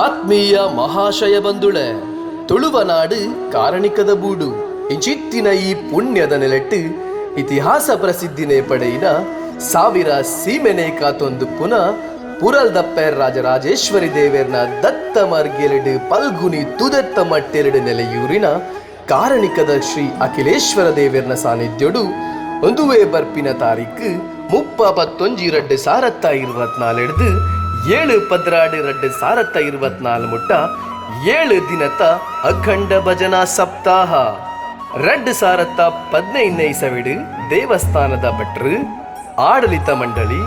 ಆತ್ಮೀಯ ಮಹಾಶಯ ಬಂಧುಳೆ ತುಳುವನಾಡು ಕಾರಣಿಕದ ಬೂಡು. ಇಂಚಿತ್ತಿನ ಈ ಪುಣ್ಯದ ನೆಲೆಟ್ಟು ಇತಿಹಾಸ ಪ್ರಸಿದ್ಧಿನೇ ಪಡೆಯಿನ ಸಾವಿರ ಸೀಮೆನೆ ಕಾತೊಂದು ಪುನಃ ಪುರಲ್ದಪ್ಪೆ ರಾಜರಾಜೇಶ್ವರಿ ದೇವೇರ್ನ ದತ್ತ ಮರ್ಗೆಲೆಡು ಪಲ್ಗುನಿ ತುದತ್ತ ಮಟ್ಟೆರಡು ನೆಲೆಯೂರಿನ ಕಾರಣಿಕದ ಶ್ರೀ ಅಖಿಲೇಶ್ವರ ದೇವೇರ್ನ ಸಾನ್ನಿಧ್ಯಡು ಒಂದುವೇ ಬರ್ಪಿನ ತಾರೀಕು ಮುಪ್ಪ ಪತ್ತೊಂಜಿ ರಡ್ಡು ಸಾರತ್ತ ಇರುವತ್ನಾಲೆಡ್ದು ಏಳು ಪದ್ರಾಡಿ ರಡ್ಡು ಸಾರತ್ತ ಇರುವತ್ನಾಲ್ ಮುಟ್ಟ, ಏಳು ದಿನತ ಅಖಂಡ ಭಜನಾ ಸಪ್ತಾಹ. ರಡ್ ಸಾರತ್ತ ಪದ್ನೈದನೇ ಸವಿಡು ದೇವಸ್ಥಾನದ ಭಟ್ರು, ಆಡಳಿತ ಮಂಡಳಿ,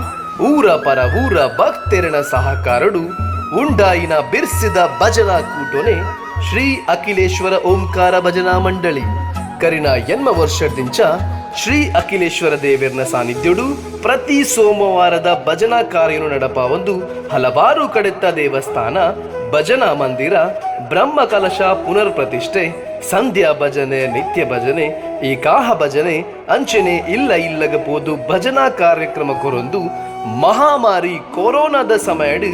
ಊರ ಪರ ಊರ ಭಕ್ತೆರಣ ಸಹಕಾರಡು, ಉಂಡಾಯಿನ ಬಿರ್ಸಿದ ಭಜನಾ ಕೂಟೋನೆ ಶ್ರೀ ಅಖಿಲೇಶ್ವರ ಓಂಕಾರ ಭಜನಾ ಮಂಡಳಿ. ಕರಿನ ಎನ್ಮ ವರ್ಷದಿಂಚ ಶ್ರೀ ಅಖಿಲೇಶ್ವರ ದೇವರನ ಸಾನ್ನಿಧ್ಯಡು ಪ್ರತಿ ಸೋಮವಾರದ ಭಜನಾ ಕಾರ್ಯನು ನಡಪ ಒಂದು ಹಲವಾರು ಕಡೆತ್ತ ದೇವಸ್ಥಾನ, ಭಜನಾ ಮಂದಿರ, ಬ್ರಹ್ಮ ಕಲಶ ಪುನರ್ ಪ್ರತಿಷ್ಠೆ ಸಂಧ್ಯಾ ಭಜನೆ, ನಿತ್ಯ ಭಜನೆ ಈ ಭಜನೆ, ಅಂಚನೆ ಇಲ್ಲ ಇಲ್ಲಗ ಪೋದು ಭಜನಾ ಕಾರ್ಯಕ್ರಮ ಕೊರೊಂದು ಮಹಾಮಾರಿ ಕೊರೋನಾದ ಸಮಯಡ್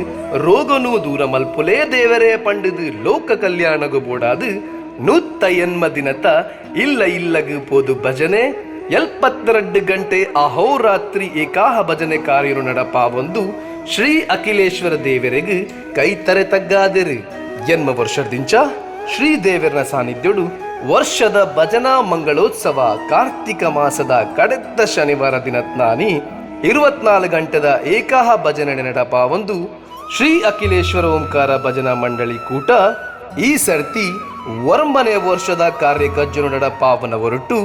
ರೋಗನೂ ದೂರ ಮಲ್ಪುಲೇ ದೇವರೇ ಪಂಡಿದು ಲೋಕ ಕಲ್ಯಾಣಗು ಬೋಡಾದು ನೂತ್ತ ಎನ್ಮ ದಿನತ ಇಲ್ಲ ಇಲ್ಲಗ ಭಜನೆ ಎಲ್ಪತ್ತೆರಡು ಗಂಟೆ ಅಹೋರಾತ್ರಿ ಏಕಾಹ ಭಜನೆ ಕಾರ್ಯರು ನಡಪ ಒಂದು ಶ್ರೀ ಅಖಿಲೇಶ್ವರ ದೇವರಿಗೆ ಕೈತರೆ ತಗ್ಗಾದಿರಿ. ಜನ್ಮ ವರ್ಷದಿಂಚ ಶ್ರೀ ದೇವರನ ಸಾನ್ನಿಧ್ಯಡು ವರ್ಷದ ಭಜನಾ ಮಂಗಳೋತ್ಸವ ಕಾರ್ತಿಕ ಮಾಸದ ಕಡೆತ್ತ ಶನಿವಾರ ದಿನತ್ನಾನಿ ಇರುವತ್ನಾಲ್ಕು ಗಂಟೆದ ಏಕಾಹ ಭಜನೆ ನಡಪ ಒಂದು ಶ್ರೀ ಅಖಿಲೇಶ್ವರ ಓಂಕಾರ ಭಜನಾ ಮಂಡಳಿ ಕೂಟ ಈ ಸರ್ತಿ ವರ್ಮನೆ ವರ್ಷದ ಕಾರ್ಯಕಜ್ಜನು ನಡಪಾವನ ಹೊರಟು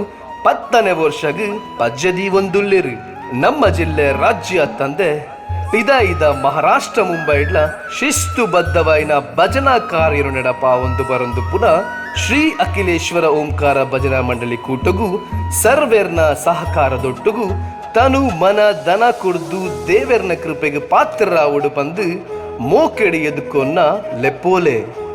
ಪತ್ತನೇ ವರ್ಷಗ ಪಜ್ಜದಿ ಒಂದುಳ್ಳಿರು ನಮ್ಮ ಜಿಲ್ಲೆ ರಾಜ್ಯ ತಂದೆ ಇದ ಮಹಾರಾಷ್ಟ್ರ ಮುಂಬೈಡ್ಲ ಶಿಸ್ತುಬದ್ಧವಾಯಿನ ಭಜನಾ ಕಾರ್ಯರು ನಡಪ ಒಂದು ಬರೊಂದು ಪುನ ಶ್ರೀ ಅಖಿಲೇಶ್ವರ ಓಂಕಾರ ಭಜನಾ ಮಂಡಳಿ ಕೂಟಗೂ, ಸರ್ವೇರ್ನ ಸಹಕಾರದೊಟ್ಟುಗೂ ತನು ಮನ ದನ ಕುಡ್ದು ದೇವೆರ್ನ ಕೃಪೆಗೆ ಪಾತ್ರರಾವುಡು ಬಂದು ಮೋಕೆಡಿ ಎದುಕೊನ್ನ ಲೆಪ್ಪೋಲೆ.